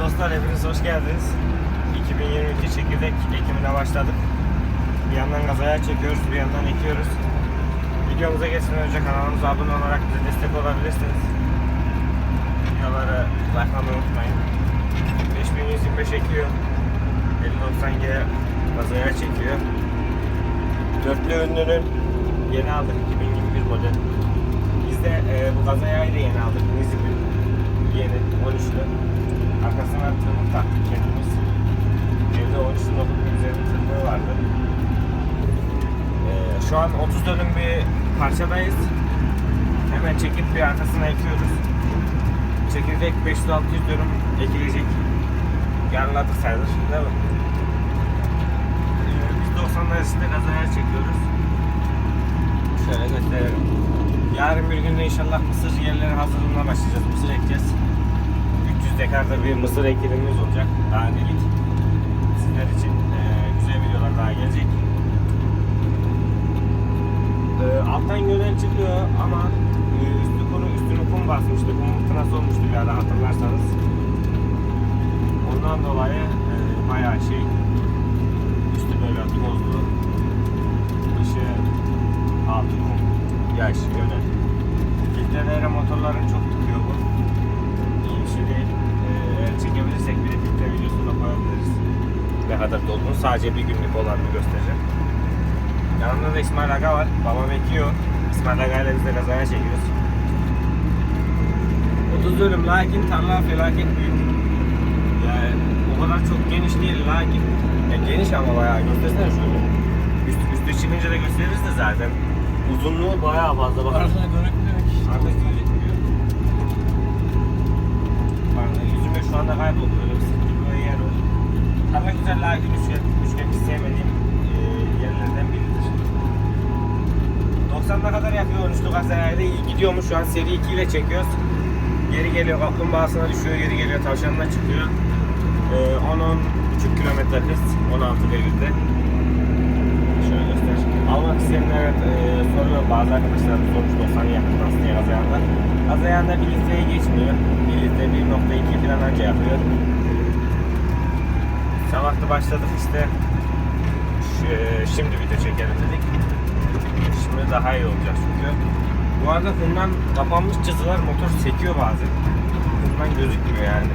dostlar hepiniz hoş geldiniz. 2022 çekirdek ekimine başladık. Bir yandan gazaya çekiyoruz, bir yandan ekiyoruz. Videomuza geçmeden önce kanalımıza abone olarak bize destek olabilirsiniz. Videoları like'lamayı unutmayın. 5125 ekiyor. 5090G gazaya çekiyor. Dörtlü ünlünün yeni aldık 2021 model. Biz de e, bu gazayayı da yeni aldık. Nizip'in yeni 13'lü. Arkasına tırmık taktık kendimiz. Evde 13'lü olup bir üzerinde tırmığı vardı. E, şu an 30 dönüm bir parçadayız. Hemen çekip bir arkasına ekiyoruz. Çekirdek 500-600 dönüm ekilecek. Yarıladık sayılır. Değil mi? E, biz 90'lar içinde gazaya çekiyoruz. Şöyle gösterelim. Yarın bir günde inşallah mısır yerleri hazırlığına başlayacağız. Mısır ekeceğiz. 300 dekarda bir mısır ekimimiz olacak. Daha delik. Sizler için eee, güzel videolar daha gelecek. Eee, alttan gölen çıkıyor ama eee, üstü kuru üstünü kum basmıştı. Kum fırtınası olmuştu bir ara hatırlarsanız. Ondan dolayı eee bayağı şey üstü böyle tozlu dışı altı kum yaş göle. Filtrelere motorların çok tutuyor bu. Ee, eğer çekebilirsek bir de filtre videosu da koyabiliriz. Ne kadar dolduğunu sadece bir günlük olanını göstereceğim. Yanımda da İsmail Aga var. Babam ekiyor. İsmail Aga ile biz de kazaya çekiyoruz. 30 dönüm lakin tarla felaket büyük. Yani o kadar çok geniş değil lakin ya geniş ama bayağı göstersene şöyle. Üst, üstü çıkınca da gösteririz de zaten. Uzunluğu bayağı fazla. Bakın. Arasına görünmüyor ki. Artık yüzüme şu anda kayboldu. Böyle bir sıkıntı böyle yer var. Tarla güzel lakin hiç sevmediğim e, yerlerden biridir. 90'a kadar yapıyor 13'lü gazayla iyi gidiyormuş. Şu an seri 2 ile çekiyoruz. Geri geliyor kaplumbağasına düşüyor, geri geliyor tavşanına çıkıyor. E, 10-10,5 kilometre hız, 16 devirde. İsteyenler e, soruyor bazı arkadaşlar sormuş 90 yakın nasıl diye gazayanda. Gazayanda 1 litreye geçmiyor. 1 litre 1.2 falan anca yapıyor. Sabahta başladık işte. Ş- şimdi video çekelim dedik. Şimdi daha iyi olacak çünkü. Bu arada bundan kapanmış çizgiler motor sekiyor bazen. Bundan gözükmüyor yani.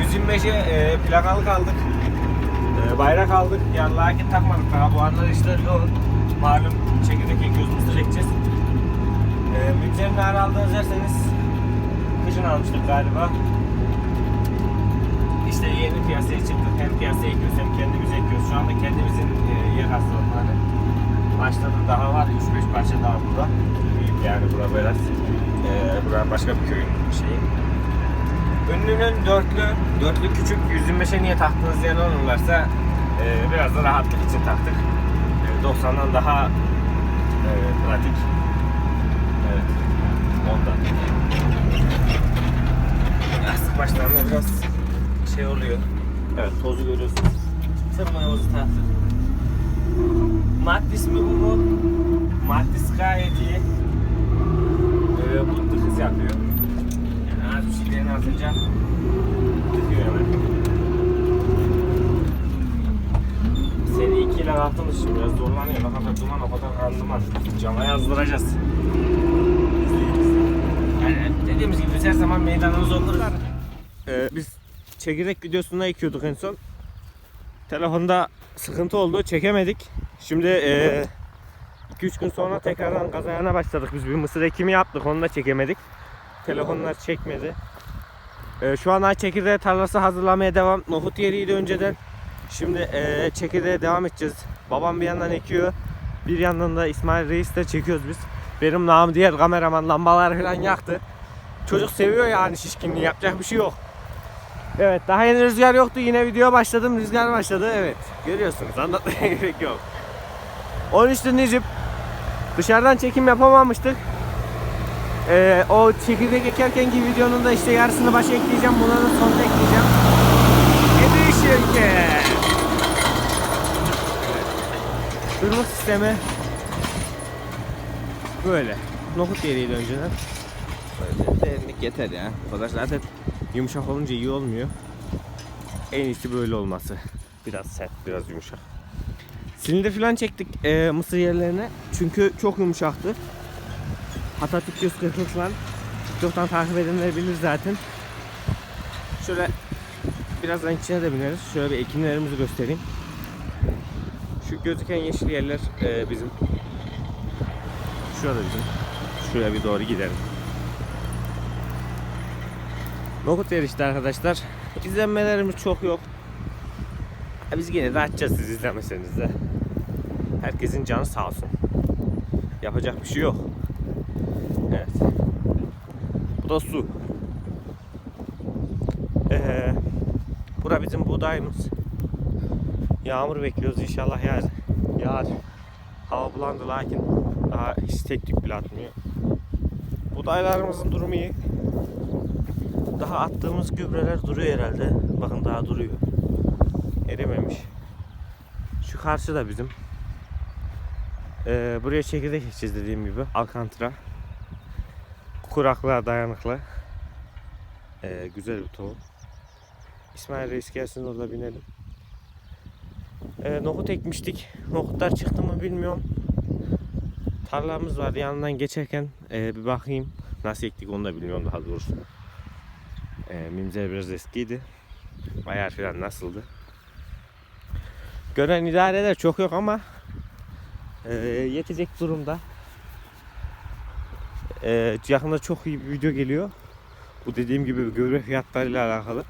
125'e e, plakalık aldık. E, bayrak aldık. Yani lakin takmadık daha. Bu aralar işte yoğun. Malum çekirdek ekiyoruz, mısır ekeceğiz. E, ne ara aldınız derseniz kışın almıştık galiba. İşte yeni piyasaya çıktık. Hem piyasaya ekiyoruz hem kendimiz ekiyoruz. Şu anda kendimizin e, yer hastalıkları başladı. Daha var 3-5 parça daha burada. Yani bura biraz. E, bura başka bir köyün şeyi. Ünlünün dörtlü, dörtlü küçük 125'e niye taktınız diyen olurlarsa e, biraz da rahatlık için taktık. E, 90'dan daha e, pratik. Evet. Ondan. Lastik başlarında biraz şey oluyor. Evet tozu görüyorsunuz. Tırmığımızı taktık. Maddis mi bu bu? Maddis gayet iyi. Ee, bu tıkız yapıyor. Şeylerini atınca tıkıyor hemen. Seri 2 ile attığımız için biraz zorlanıyor. Ne kadar duman o kadar randıman. Cama yazdıracağız. Yani dediğimiz gibi biz her zaman meydanımız oluruz. Ee, biz çekirdek videosunda ekiyorduk en son. Telefonda sıkıntı oldu. Çekemedik. Şimdi 2-3 gün sonra tekrardan kazayana başladık. Biz bir mısır ekimi yaptık. Onu da çekemedik. Telefonlar çekmedi. Ee, şu an ay çekirdeği tarlası hazırlamaya devam. Nohut yeriydi önceden. Şimdi e, çekirdeğe devam edeceğiz. Babam bir yandan ekiyor. Bir yandan da İsmail Reis de çekiyoruz biz. Benim namı diğer kameraman lambalar falan yaktı. Çocuk seviyor yani şişkinliği yapacak bir şey yok. Evet daha yeni rüzgar yoktu yine video başladım rüzgar başladı evet görüyorsunuz anlatmaya gerek yok. 13'lü Necip dışarıdan çekim yapamamıştık. Ee, o çekirdek ekerkenki videonun da işte yarısını başa ekleyeceğim bunların sonuna ekleyeceğim. Kedi şirket. Irmak sistemi böyle. Nohut yeriydi önceden. Böyle derinlik yeter ya. O kadar zaten yumuşak olunca iyi olmuyor. En iyisi böyle olması. Biraz sert, biraz yumuşak. Silindir falan çektik e, mısır yerlerine. Çünkü çok yumuşaktı. Atatürk 140 falan. TikTok'tan takip edenler bilir zaten. Şöyle birazdan içine de bineriz. Şöyle bir ekinlerimizi göstereyim. Şu gözüken yeşil yerler e, bizim. Şurada bizim. Şuraya bir doğru gidelim. Nohut yer arkadaşlar. İzlenmelerimiz çok yok. Biz yine de açacağız siz izlemeseniz de. Herkesin canı sağ olsun. Yapacak bir şey yok. Evet. Bu da su. Ee, bura bizim buğdayımız. Yağmur bekliyoruz inşallah yağar. Yağar. Hava bulandı lakin daha hiç tek tük bile atmıyor. Buğdaylarımızın durumu iyi. Daha attığımız gübreler duruyor herhalde. Bakın daha duruyor. Erimemiş. Şu karşı da bizim. Ee, buraya çekirdek ekeceğiz dediğim gibi. Alkantra. Kuraklığa dayanıklı. Ee, güzel bir tohum. İsmail Reis gelsin orada binelim. Ee, nohut ekmiştik. Nohutlar çıktı mı bilmiyorum. Tarlamız var yanından geçerken e, bir bakayım. Nasıl ektik onu da bilmiyorum daha doğrusu. E, mimzer biraz eskiydi. Ayar falan nasıldı? Gören idareler çok yok ama e, yetecek durumda. E, yakında çok iyi bir video geliyor. Bu dediğim gibi gübre fiyatlarıyla alakalı.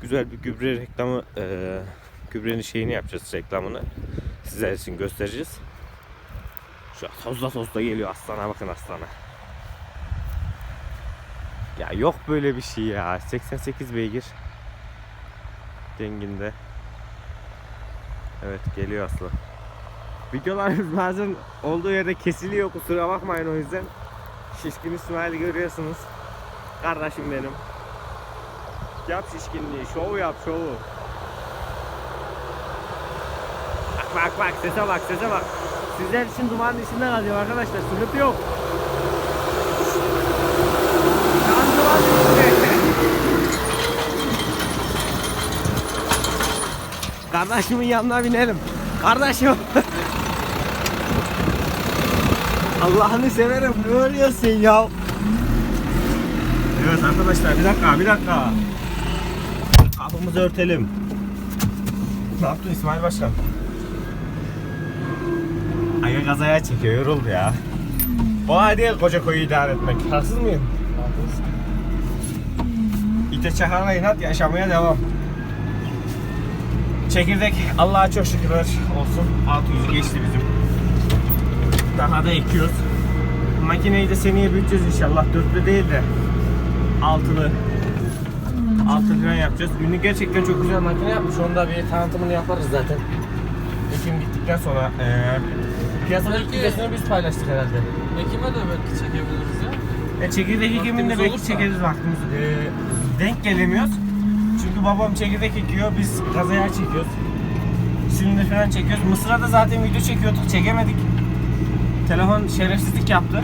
Güzel bir gübre reklamı, e, gübrenin şeyini yapacağız reklamını. Sizler için göstereceğiz. Şu tozla tozla geliyor aslana bakın aslana. Ya yok böyle bir şey ya. 88 beygir. Denginde. Evet geliyor aslı. Videolarımız bazen olduğu yerde kesiliyor kusura bakmayın o yüzden. Şişkin İsmail'i görüyorsunuz. Kardeşim benim. Yap şişkinliği, şov yap şovu. Bak bak bak sese bak sese bak. Sizler için dumanın içinde kalıyor arkadaşlar sıkıntı yok. Kardeşimin yanına binelim. Kardeşim. Allah'ını severim ne oluyorsun ya? Evet arkadaşlar bir dakika bir dakika. Kapımızı örtelim. Ne yaptın İsmail Başkan? Aya kazaya çekiyor yoruldu ya. Bu değil koca koyu idare etmek. Haksız mıyım? Haklısın. İte çakana inat yaşamaya devam. Çekirdek Allah'a çok şükürler olsun. 600'ü geçti bizim. Daha da ekiyoruz. Makineyi de seneye büyüteceğiz inşallah. Dörtlü değil de altılı. Altı falan yapacağız. Ünlü gerçekten çok güzel makine yapmış. Onu da bir tanıtımını yaparız zaten. Ekim gittikten sonra eee piyasada ilk videosunu biz paylaştık herhalde. Ekim'e de belki çekebiliriz ya. E, çekirdek ekiminde belki olursa. çekeriz vaktimiz. Ee, denk gelemiyoruz. Çünkü babam çekirdek ekiyor, biz kazaya çekiyoruz. Silindir falan çekiyoruz. Mısır'a da zaten video çekiyorduk, çekemedik. Telefon şerefsizlik yaptı.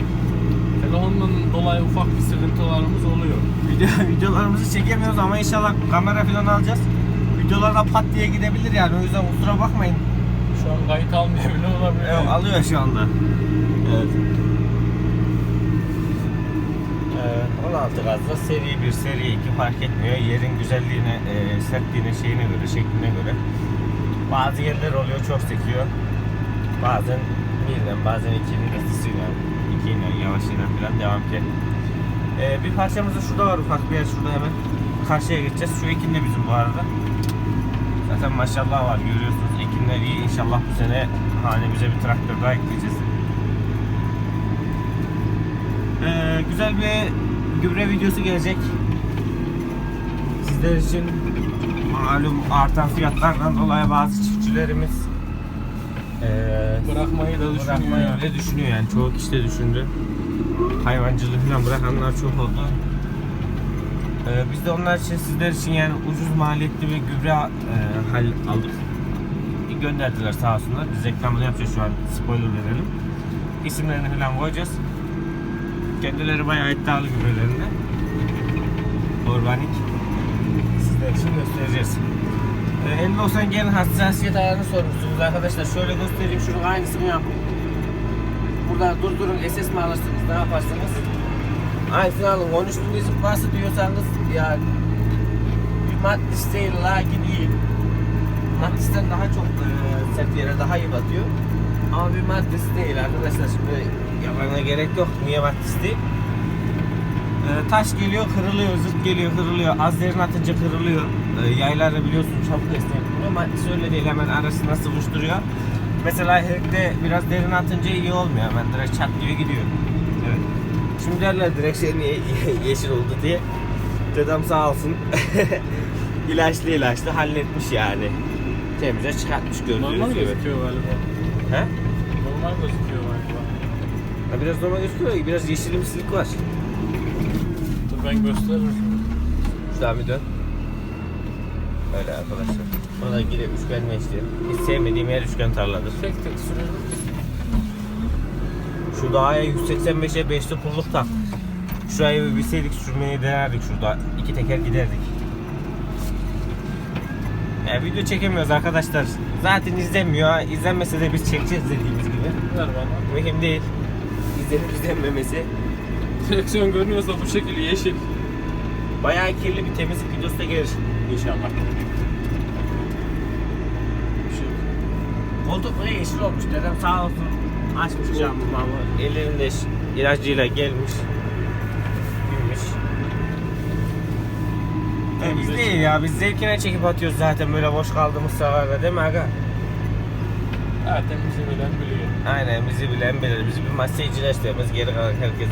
Telefondan dolayı ufak bir sıkıntılarımız oluyor. Video, videolarımızı çekemiyoruz ama inşallah kamera falan alacağız. Videolarda pat diye gidebilir yani o yüzden kusura bakmayın. Şu an kayıt almayabilir olabilir. Evet, alıyor şu anda. Evet. Ee, 16 gazda seri 1, seri 2 fark etmiyor. Yerin güzelliğine, e, sertliğine, şeyine göre, şekline göre. Bazı yerler oluyor çok sekiyor. Bazen birden, bazen iki vitesiyle, iki ile yavaşıyla falan devam ki. Ee, bir parçamız da şurada var ufak bir yer şurada hemen. Karşıya geçeceğiz. Şu ekin de bizim bu arada. Zaten maşallah var görüyorsunuz. Ekinler iyi. İnşallah bu sene hanemize bir traktör daha ekleyeceğiz. Ee, güzel bir gübre videosu gelecek. Sizler için malum artan fiyatlardan dolayı bazı çiftçilerimiz ee, Bırakmayı da düşünüyor bırakmayı yani. bile düşünüyor yani. Çoğu kişi de düşündü. Hayvancılığı falan bırakanlar çok oldu. Ee, biz de onlar için sizler için yani ucuz maliyetli bir gübre e, hal aldık. Gönderdiler sağ olsunlar. Biz reklamını yapacağız şu an. Spoiler verelim. İsimlerini falan koyacağız. Kendileri bayağı iddialı gübrelerinde. Organik. Sizler için göstereceğiz. Ee, 50-90 gen hassasiyet ayarını sormuşsunuz arkadaşlar. Şöyle göstereyim şunun aynısını yapın. Burada durdurun SS mi alırsınız ne yaparsınız? Aynısını alın. 13 bin zıplası diyorsanız ya bir Mattis değil lakin iyi. Mattis'ten daha çok e, sert yere daha iyi batıyor. Ama bir Mattis değil arkadaşlar şimdi yapmana gerek yok. Niye Mattis değil? E, taş geliyor kırılıyor, zırt geliyor kırılıyor, az derin atınca kırılıyor. E, yaylarda biliyorsun çabuk esnekliyor. Mattis öyle değil hemen arasına sıvıştırıyor. Mesela herikte biraz derin atınca iyi olmuyor hemen direkt çatlıyor gidiyor. Evet. Şimdi derler direksiyon niye yeşil oldu diye. Dedem sağ olsun. ilaçlı ilaçlı halletmiş yani. Temize çıkartmış Normal gördüğünüz gibi. gözüküyor galiba. He? Normal gözüküyor galiba. Ha, biraz normal gözüküyor. Biraz yeşilimsilik var. Dur ben gösteririm. Şuradan bir dön. Öyle arkadaşlar. Ona yine üçgen meşli. Hiç sevmediğim yer üçgen tarladır. Tek tek sürüyorum. Şu dağa 185'e 5'li pulluk tak. Şurayı bir bilseydik sürmeyi denerdik şurada. iki teker giderdik. Ya video çekemiyoruz arkadaşlar. Zaten izlenmiyor. İzlenmese de biz çekeceğiz dediğimiz gibi. Ver bana. Mühim değil. İzlenip izlenmemesi. Direksiyon görünüyorsa bu şekil yeşil. Bayağı kirli bir temizlik videosu da gelir inşallah. Bir şey yok. Koltuk böyle yeşil olmuş dedem sağ olsun. Açmış camı Ellerinde ş- ilacıyla gelmiş. Binmiş. E, biz değil ya biz zevkine çekip atıyoruz zaten böyle boş kaldığımız sıralarda değil mi aga? Ha temizliği bilen biliyor. Aynen bizi bilen bilir. Biz bir masaycılar istiyoruz. Geri kalan herkes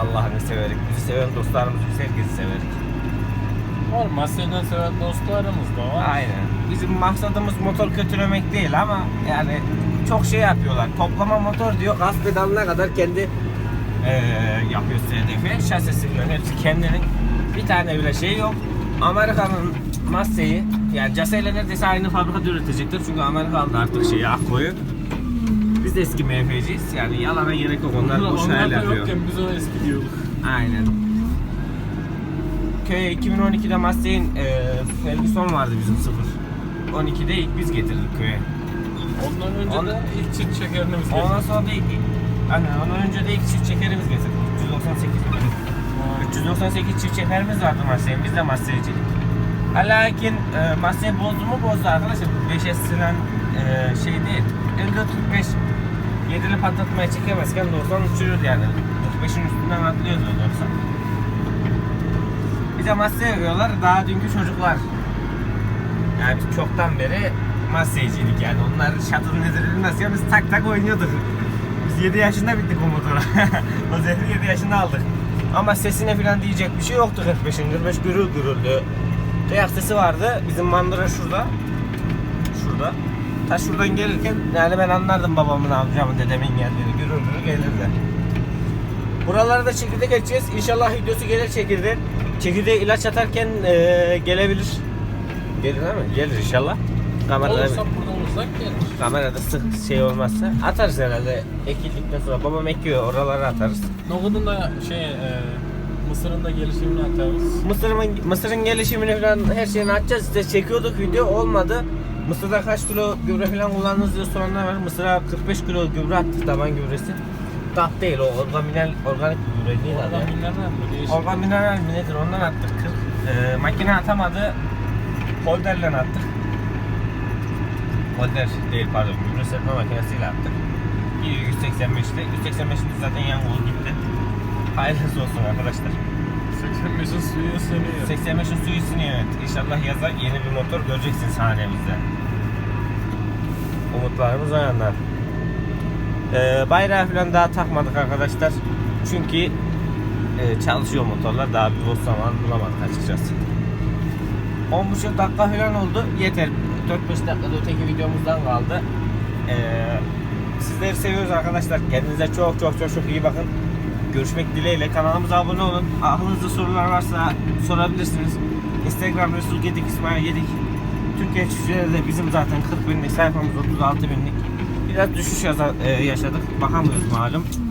Allah'ını severik. Bizi seven dostlarımız biz herkesi severik. Var Masya'dan seven dostlarımız da var. Aynen. Bizim maksadımız motor kötülemek değil ama yani çok şey yapıyorlar. Toplama motor diyor gaz pedalına kadar kendi eee yapıyor SDF. Şasisi falan hepsi kendinin. Bir tane bile şey yok. Amerika'nın Massey'i yani Case'yle neredeyse aynı fabrikada üretecektir. Çünkü Amerikalı da artık şeyi Akko'yu. Biz de eski MF'ciyiz. Yani yalana gerek yok. Onlar boş Onlar hayal yapıyor. yokken biz o eski diyorduk. Aynen. Köye 2012'de Massey'in e, Ferguson vardı bizim sıfır. 12'de ilk biz getirdik köye. Ondan önce Ondan- de ilk çift çekerini biz Ondan getirdik. sonra da ilk, hani ondan önce de ilk çift çekerimiz getirdik. 398 milyon. 398 çift çekerimiz vardı Massey'in. Biz de Massey'ciydik. Ha, Lakin e, Massey bozdu mu bozdu arkadaşlar. 5 S'len e, şey değil. 54-45 yedili patlatmaya çekemezken 90 uçuruyordu yani. 45'in üstünden atlıyordu 90. Bize Massey övüyorlar. Daha dünkü çocuklar. Yani çoktan beri Massey'ciydik yani. Onlar şatın nedir bilmez ya biz tak tak oynuyorduk. Biz 7 yaşında bittik o motora. o zehri 7 yaşında aldık. Ama sesine falan diyecek bir şey yoktu 45'in. 45 gürül gürüldü. Kıyak sesi vardı. Bizim mandıra şurada. Şurada. Ta şuradan gelirken yani ben anlardım babamın, amcamın, dedemin geldiğini. Gürül gürül gelirdi. Buralarda çekirdek açacağız. İnşallah videosu gelir çekirdek. Çekirdeğe ilaç atarken eee, gelebilir. Gelir mi? Gelir inşallah. Kamerada, Olursak burada olursak gelir. kamerada sık şey olmazsa atarız herhalde. Ekildikten sonra babam ekiyor oralara atarız. Nohudun da şey e, Mısır'ın da gelişimini atarız. Mısır'ın Mısır'ın gelişimini falan her şeyini atacağız. İşte çekiyorduk video olmadı. Mısır'da kaç kilo gübre falan kullandınız diye soranlar var. Mısır'a 45 kilo gübre attık taban gübresi. Tat değil o orgaminal organik bir gübre değil Oradan adı. binlerden mi? Değişik. Organ mineral mi nedir ondan attık 40. Ee, makine atamadı. Holderle attık. Holder değil pardon gübre serpme makinesiyle attık. İyi 185'te. 185'te zaten yangın gitti. Hayırlısı olsun arkadaşlar. 85'in suyu ısınıyor. 85'in suyu ısınıyor evet. İnşallah yaza yeni bir motor göreceksiniz hanemizde. Umutlarımız o yandan. Ee, bayrağı falan daha takmadık arkadaşlar. Çünkü e, çalışıyor motorlar. Daha bir boş zaman bulamadık açıkçası. 10.5 dakika falan oldu. Yeter. 4-5 dakikada öteki videomuzdan kaldı. Ee, sizleri seviyoruz arkadaşlar. Kendinize çok çok çok çok iyi bakın. Görüşmek dileğiyle. Kanalımıza abone olun. Aklınızda sorular varsa sorabilirsiniz. Instagram Resul Gedik İsmail Gedik. Türkiye çiftçileri de bizim zaten 40 binlik sayfamız 36 binlik. Biraz düşüş e, yaşadık. Bakamıyoruz malum.